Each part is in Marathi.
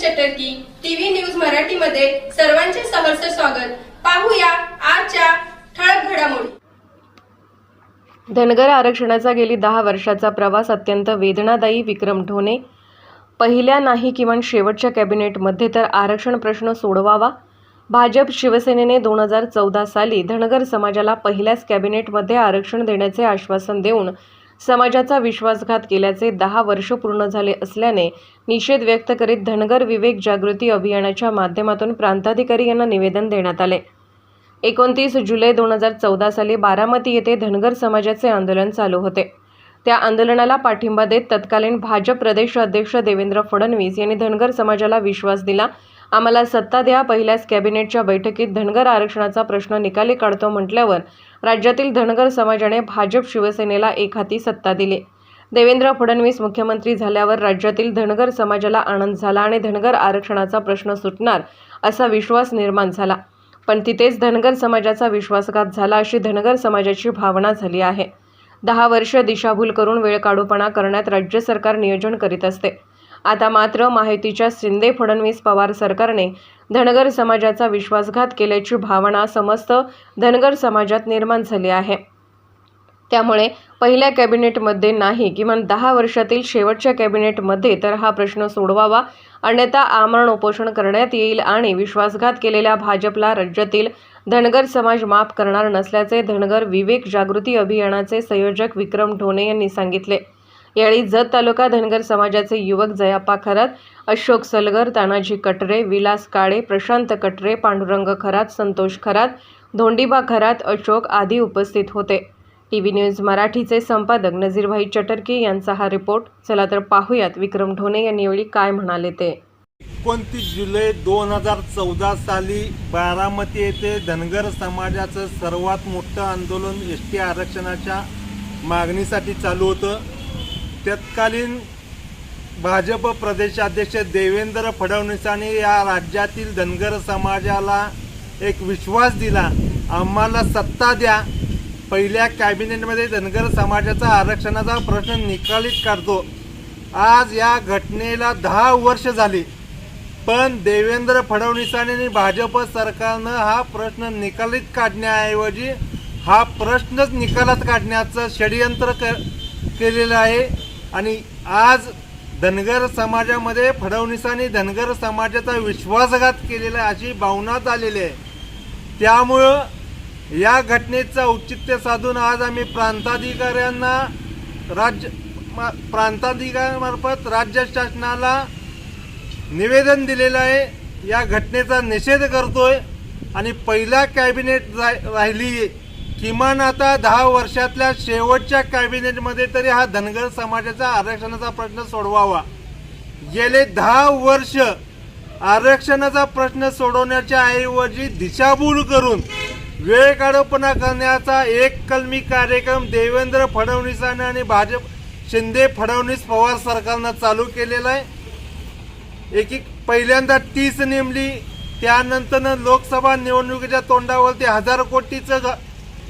चटर्की टीव्ही न्यूज मराठीमध्ये सर्वांचे सहर्ष स्वागत. पाहूया आजच्या ठळक घडामोडी. धनगर आरक्षणाचा गेली दहा वर्षाचा प्रवास अत्यंत वेदनादायी विक्रम ढोणे. पहिल्या नाही किमान शेवटच्या कॅबिनेटमध्ये तर आरक्षण प्रश्न सोडवावा. भाजप शिवसेनेने दोन हजार चौदा साली धनगर समाजाला पहिल्याच कॅबिनेटमध्ये आरक्षण देण्याचे आश्वासन देऊन समाजाचा विश्वासघात केल्याचे दहा वर्ष पूर्ण झाले असल्याने निषेध व्यक्त करीत धनगर विवेक जागृती अभियानाच्या माध्यमातून प्रांताधिकारी यांना निवेदन देण्यात आले. एकोणतीस जुलै दोन हजार चौदा साली बारामती येथे धनगर समाजाचे आंदोलन चालू होते. त्या आंदोलनाला पाठिंबा देत तत्कालीन भाजप प्रदेश अध्यक्ष देवेंद्र फडणवीस यांनी धनगर समाजाला विश्वास दिला आम्हाला सत्ता द्या. पहिल्याच कॅबिनेटच्या बैठकीत धनगर आरक्षणाचा प्रश्न निकाली काढतो म्हटल्यावर राज्यातील धनगर समाजाने भाजप शिवसेनेला एक हाती सत्ता दिली. देवेंद्र फडणवीस मुख्यमंत्री झाल्यावर राज्यातील धनगर समाजाला आनंद झाला आणि धनगर आरक्षणाचा प्रश्न सुटणार असा विश्वास निर्माण झाला. पण तिथेच धनगर समाजाचा विश्वासघात झाला अशी धनगर समाजाची भावना झाली आहे. दहा वर्ष दिशाभूल करून वेळ काढूपणा करण्यात राज्य सरकार नियोजन करीत असते. आता मात्र माहितीच्या शिंदे फडणवीस पवार सरकारने धनगर समाजाचा विश्वासघात केल्याची भावना समस्त धनगर समाजात निर्माण झाली आहे. त्यामुळे पहिल्या कॅबिनेटमध्ये नाही किमान दहा वर्षातील शेवटच्या कॅबिनेटमध्ये तर हा प्रश्न सोडवावा अन्यथा आमरण उपोषण करण्यात येईल आणि विश्वासघात केलेल्या भाजपला राज्यातील धनगर समाज माफ करणार नसल्याचे धनगर विवेक जागृती अभियानाचे संयोजक विक्रम ढोणे यांनी सांगितले. यावेळी जत तालुका धनगर समाजाचे युवक जयाप्पा खरात अशोक सलगर तानाजी कटरे विलास काळे प्रशांत कटरे पांडुरंग खरात संतोष खरात धोंडीबा खरात अशोक आदी उपस्थित होते. टी व्ही न्यूज मराठीचे संपादक नजीरभाई चटर्की यांचा हा रिपोर्ट. चला तर पाहूयात विक्रम ढोणे यांनी यावेळी काय म्हणाले ते. एकोणतीस जुलै दोन हजार चौदा साली बारामती येथे धनगर समाजाचं सर्वात मोठं आंदोलन एस टी आरक्षणाच्या मागणीसाठी चालू होतं. तत्कालीन भाजप प्रदेशाध्यक्ष देवेंद्र फडणवीसांनी या राज्यातील धनगर समाजाला एक विश्वास दिला. आम्हाला सत्ता द्या. पहिल्या कॅबिनेटमध्ये धनगर समाजाचा आरक्षणाचा प्रश्न निकालीत काढतो. आज या घटनेला दहा वर्ष झाली. पण देवेंद्र फडणवीसांनी आणि भाजप सरकारनं हा प्रश्न निकालीत काढण्याऐवजी हा प्रश्नच निकालात काढण्याचं षडयंत्र क केलेलं आहे. आणि आज धनगर समाजामध्ये फडणवीसांनी धनगर समाजाचा विश्वासघात केलेला आहे अशी भावना आलेली आहे. त्यामुळं या घटनेचं औचित्य साधून आज आम्ही प्रांताधिकाऱ्यांना राज्य मा- प्रांताधिकाऱ्यांमार्फत राज्य शासनाला निवेदन दिलेलं आहे. या घटनेचा निषेध करतोय. आणि पहिला कॅबिनेट रा- राहिली किमान आता दहा वर्षातल्या शेवटच्या कॅबिनेटमध्ये तरी हा धनगर समाजाचा आरक्षणाचा प्रश्न सोडवावा. गेले दहा वर्ष आरक्षणाचा प्रश्न सोडवण्याच्या ऐवजी दिशाभूल करून वेळ काढोपणा करण्याचा एक कलमी कार्यक्रम देवेंद्र फडणवीसांनी आणि भाजप शिंदे फडणवीस पवार सरकारनं चालू केलेला आहे. एक एक पहिल्यांदा तीस नेमली त्यानंतर लोकसभा निवडणुकीच्या तोंडावरती हजार कोटीचं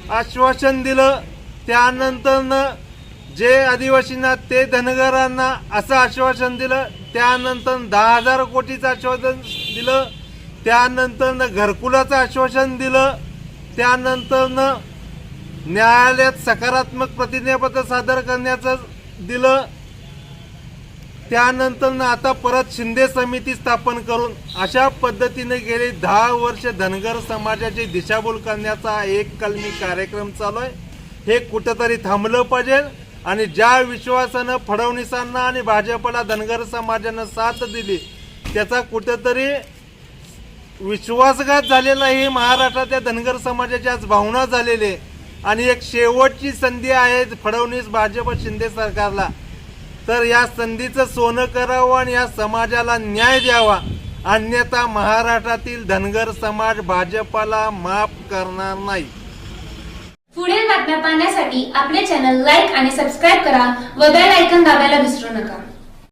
आश्वासन दिलं. त्यानंतरनं जे आदिवासींना ते धनगरांना असं आश्वासन दिलं त्यानंतर दहा हजार कोटीचं आश्वासन दिलं त्यानंतरनं घरकुलाचं आश्वासन दिलं त्यानंतरनं न्यायालयात सकारात्मक प्रतिज्ञापत्र सादर करण्याचं दिलं त्यानंतर आता परत शिंदे समिती स्थापन करून अशा पद्धतीने गेले दहा वर्ष धनगर समाजाची दिशाभूल करण्याचा एक कलमी कार्यक्रम चालू आहे. हे कुठंतरी थांबलं पाहिजे आणि ज्या विश्वासानं फडणवीसांना आणि भाजपला धनगर समाजानं साथ दिली त्याचा कुठंतरी विश्वासघात झालेला ही महाराष्ट्रातल्या धनगर समाजाची आज भावना झालेली आहे. आणि एक शेवटची संधी आहे फडणवीस भाजप शिंदे सरकारला. तर या संधीचं सोनं करावं आणि या समाजाला न्याय द्यावा. अन्यथा महाराष्ट्रातील धनगर समाज भाजपाला माफ करणार नाही. पुढील बातम्या पाहण्यासाठी आपले चॅनल लाईक आणि सबस्क्राईब करा व बेल ऐकन दाबायला विसरू नका.